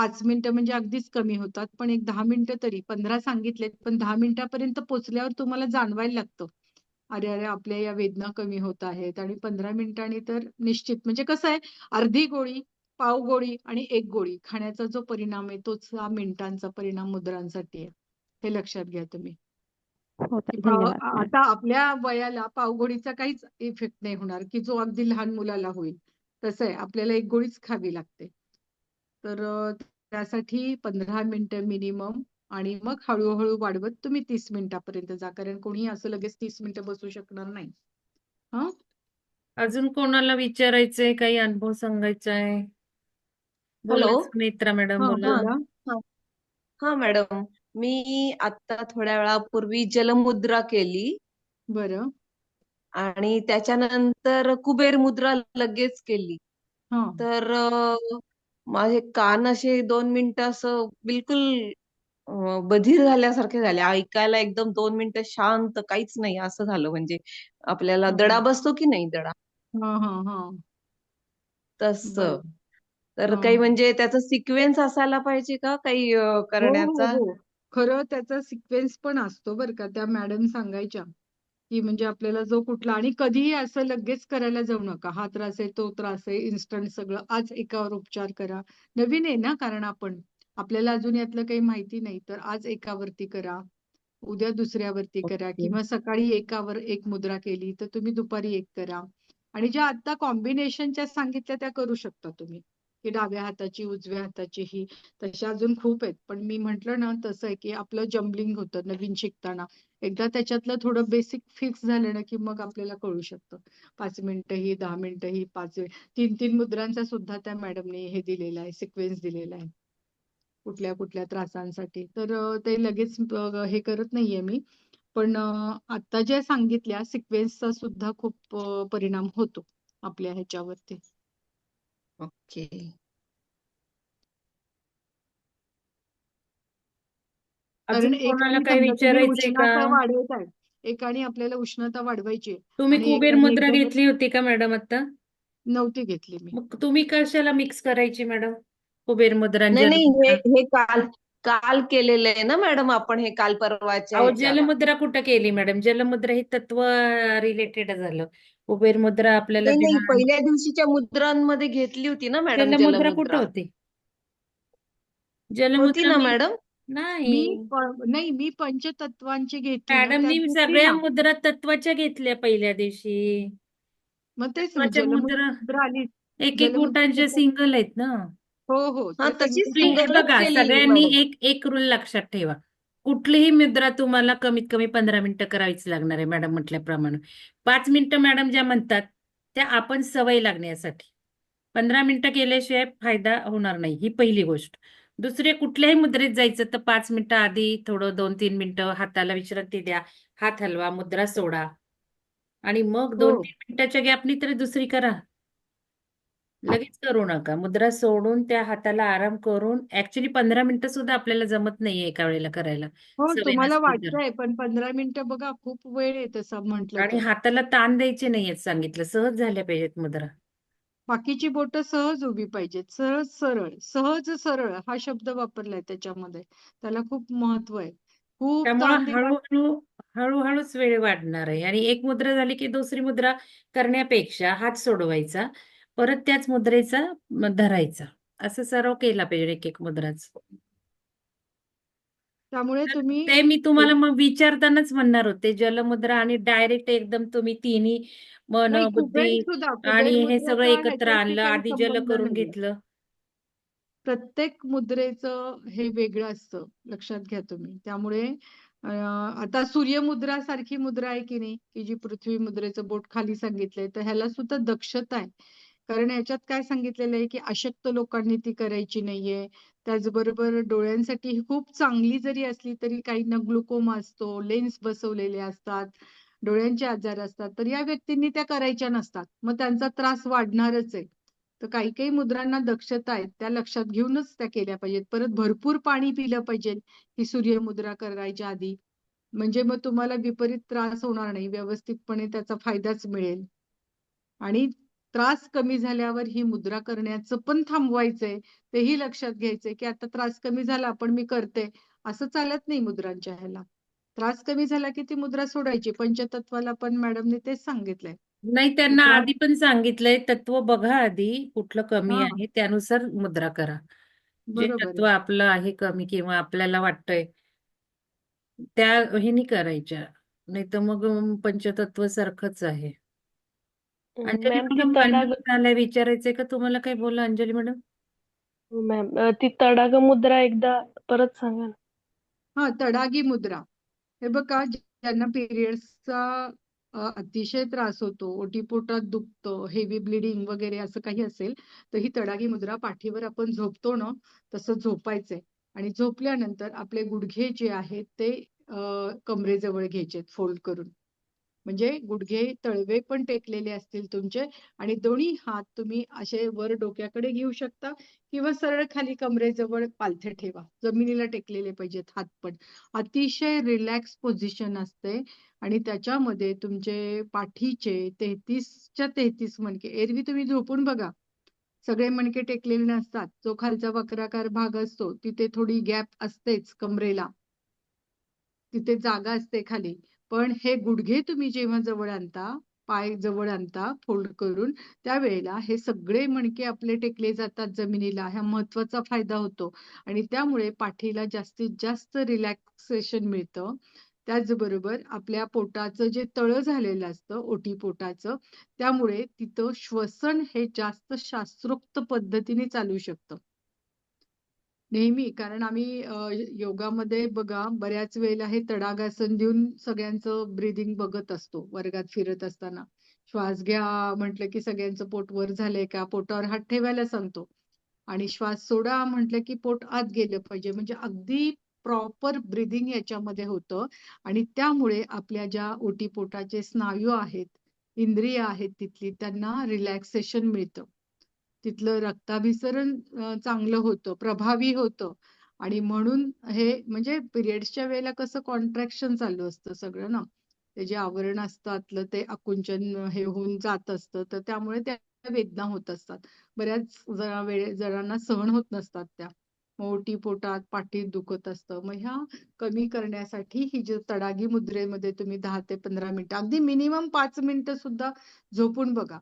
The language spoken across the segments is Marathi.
पाच मिनिटं म्हणजे अगदीच कमी होतात पण एक दहा मिनिटं तरी पंधरा सांगितलेत पण दहा मिनिटापर्यंत पोचल्यावर तुम्हाला जाणवायला लागतं. अरे अरे आपल्या या वेदना कमी होत आहेत आणि पंधरा मिनिटांनी तर निश्चित म्हणजे कसं आहे अर्धी गोळी पाव गोळी आणि एक गोळी खाण्याचा जो परिणाम आहे तोच हा मिनिटांचा परिणाम मुद्रांसाठी आहे. हे लक्षात घ्या तुम्ही. हो आता आपल्या वयाला पावगोळीचा काहीच इफेक्ट नाही होणार की जो अगदी लहान मुलाला होईल. तसं आहे आपल्याला एक गोळीच खावी लागते. तर त्यासाठी पंधरा मिनिटं मिनिमम आणि मग हळूहळू वाढवत तुम्ही तीस मिनिटापर्यंत जा. कारण कोणी असं लगेच तीस मिनिटं बसू शकणार नाही. हा? अजून कोणाला विचारायचंय? काही अनुभव सांगायचा आहे बोला हॅलो सुनेत्रा मॅडम हा बोला. बोला. हा. हा मॅडम. मी आता थोड्या वेळापूर्वी जलमुद्रा केली. बरं. आणि त्याच्यानंतर कुबेर मुद्रा लगेच केली. हा. तर अ, माझे कान असे दोन मिनिटं असं बिलकुल बधीर झाल्यासारखे झाले. ऐकायला एकदम दोन मिनिटं शांत काहीच नाही असं झालं. म्हणजे आपल्याला दडा बसतो की नाही दडा? हा हा हा. तसं. तर काही म्हणजे त्याचा सिक्वेन्स असायला पाहिजे का काही हो हो करण्याचा? हो. खरं त्याचा सिक्वेन्स पण असतो बरं का त्या मॅडम सांगायच्या. की म्हणजे आपल्याला जो कुठला आणि कधीही असं लगेच करायला जाऊ नका. हा त्रास आहे तो त्रास आहे. इन्स्टंट सगळं आज एकावर उपचार करा. नवीन आहे ना कारण आपण. आपल्याला अजून यातलं काही माहिती नाही तर आज एकावरती करा. उद्या दुसऱ्यावरती करा. किंवा सकाळी एकावर एक मुद्रा केली तर तुम्ही दुपारी एक करा. आणि ज्या आता कॉम्बिनेशनच्या सांगितल्या त्या करू शकता तुम्ही. की डाव्या हाताची उजव्या हाताची ही. तशा अजून खूप आहेत. पण मी म्हंटल ना तसं आहे की आपलं जम्बलिंग होतं नवीन शिकताना. एकदा त्याच्यातलं थोडं बेसिक फिक्स झालं ना की मग आपल्याला कळू शकतं. पाच मिनिटं ही दहा मिनिटं ही पाच तीन तीन मुद्रांचा सुद्धा त्या मॅडमने हे दिलेला आहे सिक्वेन्स दिलेला आहे. कुठल्या कुठल्या त्रासांसाठी. तर ते लगेच हे करत नाहीये मी. पण आता ज्या सांगितल्या सिक्वेन्सचा सुद्धा खूप परिणाम होतो आपल्या ह्याच्यावरती. ओके. अजून कोणाला काही विचारायचंय का? उष्णता वाढवत आहे. एकाने आपल्याला उष्णता वाढवायची आहे. तुम्ही आणि कुबेर एकाने मुद्रा घेतली होती का मॅडम आता? नव्हती घेतली मी. मग तुम्ही कशाला मिक्स करायची मॅडम? कुबेर मुद्रा आणि नाही नाही हे जलमुद्रा? हे काल काल केलेलं आहे ना मॅडम आपण हे काल परवाच्या अहो जलमुद्रा कुठं केली मॅडम? जलमुद्रा ही तत्व रिलेटेड झालं. कुबेर मुद्रा आपल्याला नाही नाही ध्यान पहिल्या दिवशीच्या मुद्रांमध्ये घेतली होती ना मॅडम जलमुद्रा कुठं जलमुद्रा होती होती जलमुद्रा ना मी मॅडम? मी नाही प- नाही मी पंचतत्वांची घेतली ना त्यात मॅडमनी घेतली सगळ्या ना मुद्रा तत्वाच्या घेतल्या पहिल्या दिवशी. मग तेच ना तत्वाच्या मुद्रा जलमुद्रा आली. एक एक जलमुद्रा बोटांच्या. सिंगल आहेत ना. हो हो हा त्या तशीच सिंगल नाही, सिंगलच बघा केलेली सगळ्यांनी मॅडम एक एक रूल लक्षात ठेवा. कुठलीही मुद्रा तुम्हाला कमीत कमी पंधरा मिनिटं करावीच लागणार आहे मॅडम म्हटल्याप्रमाणे. पाच मिनिटं मॅडम ज्या म्हणतात त्या आपण सवय लागण्यासाठी. पंधरा मिनिटं केल्याशिवाय फायदा होणार नाही ही पहिली गोष्ट. दुसरे कुठल्याही मुद्रेत जायचं तर पाच मिनिटं आधी थोडं दोन तीन मिनिटं हाताला विश्रांती द्या. हात हलवा मुद्रा सोडा. आणि मग दोन हो. तीन मिनिटाच्या गॅपनी तरी दुसरी करा. लगेच करू नका. मुद्रा सोडून त्या हाताला आराम करून ऍक्च्युली पंधरा मिनिटं सुद्धा आपल्याला जमत नाहीये एका वेळेला करायला. हो सवय तुम्हाला नसली तर. वाटतंय पण पंधरा मिनिटं बघा खूप वेळ आहे तसं म्हटलं आणि तर. हाताला ताण द्यायचे नाहीयेत सांगितलं. सहज झाल्या पाहिजेत मुद्रा. बाकीची बोटं सहज उभी पाहिजेत. सहज सरळ. सहज सरळ हा शब्द वापरलाय त्याच्यामध्ये. त्याला खूप महत्त्व आहे. खूप त्यामुळं ताण दिला हळूहळू हळूहळूच वेळ वाढणार आहे. आणि एक मुद्रा झाली की दुसरी मुद्रा करण्यापेक्षा हात सोडवायचा परत त्याच मुद्रेचा म- धरायचा. असं सराव केला पाहिजे एक एक मुद्राच. त्यामुळे तुम्ही ते मी तुम्हाला मग विचारतानाच म्हणणार होते. जलमुद्रा आणि डायरेक्ट एकदम तुम्ही तिन्ही मन नाही बुद्धी कुबेर सुद्धा कुबेर आणि हे मुद्रेचा सगळं एकत्र ह्याच्याशी आणलं काही आधी जल संबंध करून नाहीये. घेतलं. प्रत्येक मुद्रेचं हे वेगळं असतं लक्षात घ्या तुम्ही. त्यामुळे अं, आता सूर्यमुद्रा सारखी मुद्रा आहे की नाही की जी पृथ्वी मुद्रेचं बोट खाली सांगितलंय तर ह्याला सुद्धा दक्षता आहे. कारण ह्याच्यात काय सांगितलेलं आहे की अशक्त लोकांनी ती करायची नाहीये. त्याचबरोबर डोळ्यांसाठी खूप चांगली जरी असली तरी काहींना ग्लुकोमा असतो लेन्स बसवलेले असतात डोळ्यांचे आजार असतात तर या व्यक्तींनी त्या करायच्या नसतात. मग त्यांचा त्रास वाढणारच आहे. तर काही काही मुद्रांना दक्षता आहेत त्या लक्षात घेऊनच त्या केल्या पाहिजेत. परत भरपूर पाणी पिलं पाहिजे ही सूर्यमुद्रा करायच्या आधी. म्हणजे मग तुम्हाला विपरीत त्रास होणार नाही व्यवस्थितपणे त्याचा फायदाच मिळेल. आणि त्रास कमी झाल्यावर ही मुद्रा करण्याचं पण थांबवायचंय तेही लक्षात घ्यायचंय की आता त्रास कमी झाला पण मी करते असं चालत नाही मुद्रांच्या ह्याला. त्रास कमी झाला की ती मुद्रा सोडायची पंचतत्वाला पण मॅडमने तेच सांगितलंय. नाही त्यांना आधी पण सांगितलंय तत्व बघा आधी कुठलं कमी हा. आहे त्यानुसार मुद्रा करा. जे तत्व. आपलं आहे कमी किंवा आपल्याला वाटतंय त्या ह्यानी करायच्या. नाही तर मग पंचतत्व सारखंच आहे. अंजली मॅम ती मॅडम तडाग पाणी आलंय विचारायचंय का? तुम्हाला काय बोला अंजली मॅडम. मॅम अ, ती तडाग मुद्रा एकदा परत सांगा ना. हा तडागी मुद्रा. हे बघा ज्यांना पिरियड्सचा अतिशय त्रास होतो ओटीपोटात दुखतं हेवी ब्लिडिंग वगैरे असं काही असेल तर ही तडागी मुद्रा पाठीवर आपण झोपतो ना तसं झोपायचंय. आणि झोपल्यानंतर आपले गुडघे जे आहेत ते अ, कमरेजवळ घ्यायचे फोल्ड करून. म्हणजे गुडघे तळवे पण टेकलेले असतील तुमचे आणि दोन्ही हात तुम्ही असे वर डोक्याकडे घेऊ शकता किंवा सरळ खाली कमरेजवळ पालथे ठेवा. जमिनीला टेकलेले पाहिजेत हात पण. अतिशय रिलॅक्स पोझिशन असते आणि त्याच्यामध्ये तुमचे पाठीचे तेहतीसच्या तेहतीस मणके एरवी तुम्ही झोपून बघा. सगळे मणके टेकलेले नसतात. जो खालचा वक्राकार भाग असतो तिथे थोडी गॅप असतेच कमरेला. तिथे जागा असते खाली. पण हे गुडघे तुम्ही जेव्हा जवळ आणता पाय जवळ आणता फोल्ड करून त्यावेळेला हे सगळे मणके आपले टेकले जातात जमिनीला. हा महत्त्वाचा फायदा होतो. आणि त्यामुळे पाठीला जास्तीत जास्त रिलॅक्सेशन मिळतं. त्याचबरोबर आपल्या पोटाचं जे तळं झालेलं असतं ओटी पोटाचं त्यामुळे तिथं श्वसन हे जास्त शास्त्रोक्त पद्धतीने चालू शकतं. नेहमी. कारण आम्ही योगामध्ये बघा बऱ्याच वेळेला हे तडागासन देऊन सगळ्यांचं ब्रिदिंग बघत असतो वर्गात फिरत असताना. श्वास घ्या म्हटलं की सगळ्यांचं पोट वर झालंय का? पोटावर हात ठेवायला सांगतो. आणि श्वास सोडा म्हटलं की पोट आत गेलं पाहिजे. म्हणजे अगदी प्रॉपर ब्रिदिंग याच्यामध्ये होतं. आणि त्यामुळे आपल्या ज्या ओटीपोटाचे स्नायू आहेत इंद्रिय आहेत तिथली त्यांना रिलॅक्सेशन मिळतं. तिथलं रक्ताभिसरण चांगलं होतं प्रभावी होतं. आणि म्हणून हे म्हणजे पिरियड्सच्या वेळेला कसं कॉन्ट्रॅक्शन चालू असतं सगळं ना? ते जे आवरण असतं आतलं ते आकुंचन हे होऊन जात असतं तर त्यामुळे त्या वेदना होत असतात. बऱ्याच जरा वेळे जणांना सहन होत नसतात त्या. मोठी पोटात पाठीत दुखत असतं. मग ह्या कमी करण्यासाठी ही जी तडागी मुद्रेमध्ये तुम्ही दहा ते पंधरा मिनिटं अगदी मिनिमम पाच मिनिटं सुद्धा झोपून बघा.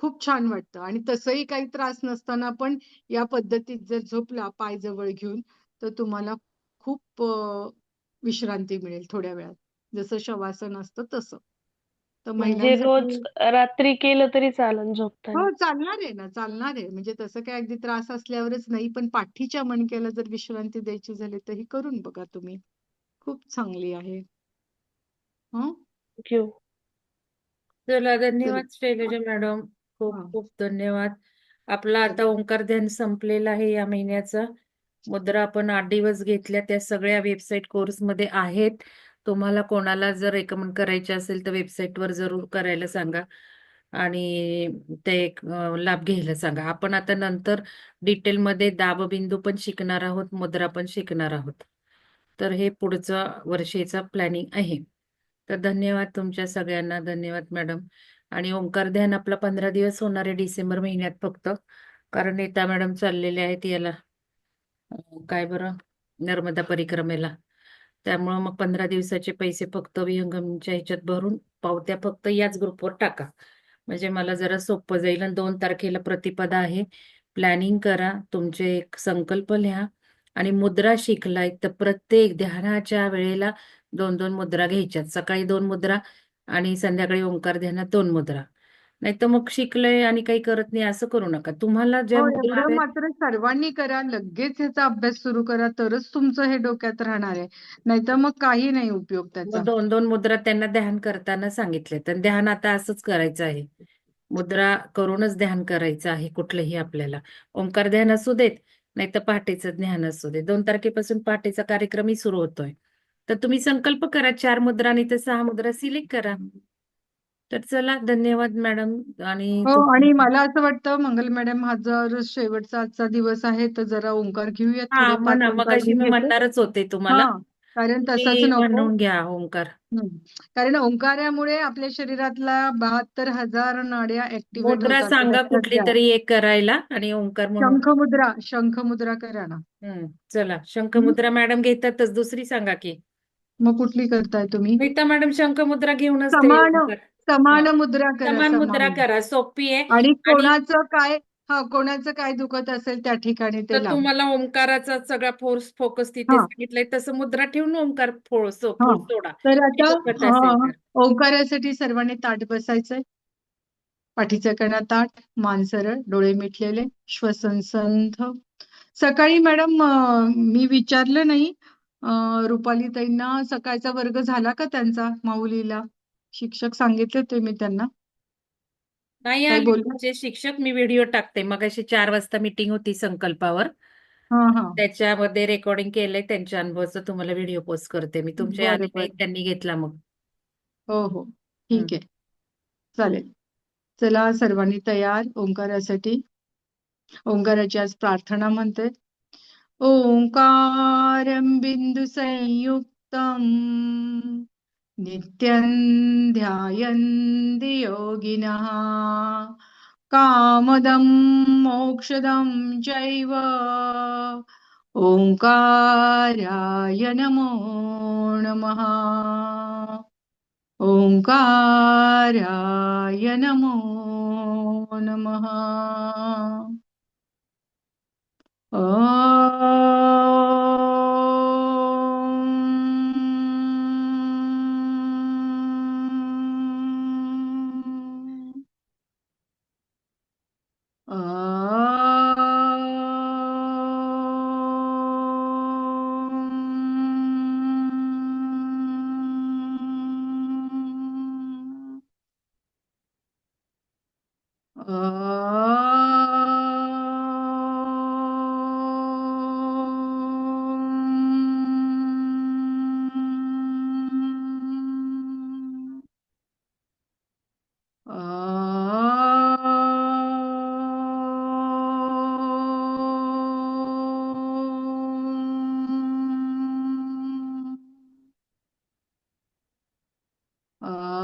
खूप छान वाटतं. आणि तसंही काही त्रास नसताना पण या पद्धतीत जर झोपला पाय जवळ घेऊन तर तुम्हाला खूप अ, विश्रांती मिळेल थोड्या वेळात. जसं शवासन असतं तसं. तर म्हणजे रोज रात्री केलं तरी चालेल झोपताना. हो चालणार आहे ना चालणार आहे. म्हणजे तसं काय अगदी त्रास असल्यावरच नाही पण पाठीच्या मणक्याला जर विश्रांती द्यायची झाली तर ही करून बघा तुम्ही. खूप चांगली आहे. हं? थँक्यू. चला धन्यवाद शैलजा मॅडम. खूप हा. खूप धन्यवाद. आपला आता ओंकार ध्यान संपलेला आहे या महिन्याचा. मुद्रा आपण आठ दिवस घेतल्या त्या सगळ्या वेबसाईट कोर्समध्ये आहेत. तुम्हाला कोणाला जर रेकमेंड करायचे असेल तर वेबसाईटवर जरूर करायला सांगा. आणि ते लाभ घ्यायला सांगा. आपण आता नंतर डिटेलमध्ये दाबबिंदू पण शिकणार आहोत मुद्रा पण शिकणार आहोत. तर हे पुढचं वर्षीचा प्लॅनिंग आहे. तर धन्यवाद तुमच्या सगळ्यांना. धन्यवाद मॅडम. आणि ओंकार ध्यान आपला पंधरा दिवस होणार आहे डिसेंबर महिन्यात फक्त. कारण नीता मॅडम चाललेले आहेत याला. काय बरं? नर्मदा परिक्रमेला. त्यामुळं मग पंधरा दिवसाचे पैसे फक्त विहंगमच्या ह्याच्यात भरून पावत्या फक्त याच ग्रुपवर टाका. म्हणजे मला जरा सोपं जाईल आणि दोन तारखेला प्रतिपदा आहे. प्लॅनिंग करा तुमचे एक संकल्प लिहा आणि मुद्रा शिकलाय. तर प्रत्येक ध्यानाच्या वेळेला दोन दोन मुद्रा घ्यायच्यात. सकाळी दोन मुद्रा आणि संध्याकाळी ओंकार ध्यानात दोन मुद्रा. नाही तर मग शिकलंय आणि काही करत नाही असं करू नका. तुम्हाला ज्या हो मुद्रा एवढं हव्यात मात्र सर्वांनी करा लगेच ह्याचा अभ्यास सुरू करा तरच तुमचं हे डोक्यात राहणार आहे. नाहीतर मग काही नाही उपयोग त्याचा. मग दोन दोन मुद्रा त्यांना ध्यान करताना सांगितले तर ध्यान आता असंच करायचं आहे. मुद्रा करूनच ध्यान करायचं आहे कुठलंही आपल्याला. ओंकार ध्यान असू देत नाही तर पहाटेचं ध्यान असू दे दोन तारखेपासून पहाटेचा कार्यक्रमही सुरू होतोय. तर तुम्ही संकल्प करा चार मुद्रा आणि तर सहा मुद्रा सिलेक्ट करा. तर चला धन्यवाद मॅडम. आणि हो आणि मला असं वाटतं मंगल मॅडम हा जर शेवटचा आजचा दिवस आहे तर जरा ओंकार घेऊयात हा म्हणा ओंकार मगाशी मी म्हणणारच होते तुम्हाला. हा कारण तसंच नको. म्हणून घ्या ओंकार. हम्म. कारण ओंकारामुळे आपल्या शरीरातल्या बहात्तर हजार नाड्या ऍक्टिव्हेट मुद्रा होतात सांगा लक्षात कुठली घ्या तरी एक करायला आणि ओंकार म्हणून. शंखमुद्रा शंखमुद्रा करा ना. हम्म चला शंखमुद्रा मॅडम घेतातच दुसरी सांगा की. मग कुठली करताय तुम्ही? नीता मॅडम शंखमुद्रा घेऊनच ते समान समान मुद्रा करा समान मुद्रा करा सोपी आहे. आणि कोणाचं काय हा कोणाचं काय दुखत असेल त्या ठिकाणी ते तर लावा. तुम्हाला ओंकाराचा सगळा फोर्स फोकस तिथे हा. सांगितलंय. तसं मुद्रा ठेवून ओंकार फोड सो- हा. फोड सोडा. तर आता दुखत असेल अं, तर. ओंकारासाठी सर्वांनी ताट बसायचंय. पाठीचा कणा ताट मान सरळ डोळे मिटलेले श्वसन संथ सकाळी मॅडम अं, मी विचारलं नाही अं, रुपाली ताईंना सकाळचा वर्ग झाला का त्यांचा माऊलीला? शिक्षक सांगितले होते मी त्यांना. नाही काय? तुमचे शिक्षक मी व्हिडिओ टाकते मग अशी चार वाजता मीटिंग होती संकल्पावर. हा हा. त्याच्यामध्ये रेकॉर्डिंग केलंय त्यांच्या अनुभवाचं तुम्हाला व्हिडिओ पोस्ट करते मी. बरं, बरं. त्यांनी घेतला मग. हो हो. ठीक आहे. चालेल. चला सर्वांनी तयार. ओंकारासाठी. ओंकाराची आज प्रार्थना म्हणते. संयुक्तम नित्यं ध्यायन्ति योगिनः। कामदं मोक्षदं चैव। ओंकाराय नमो नमः। ओंकाराय नमो नमः Oh. uh,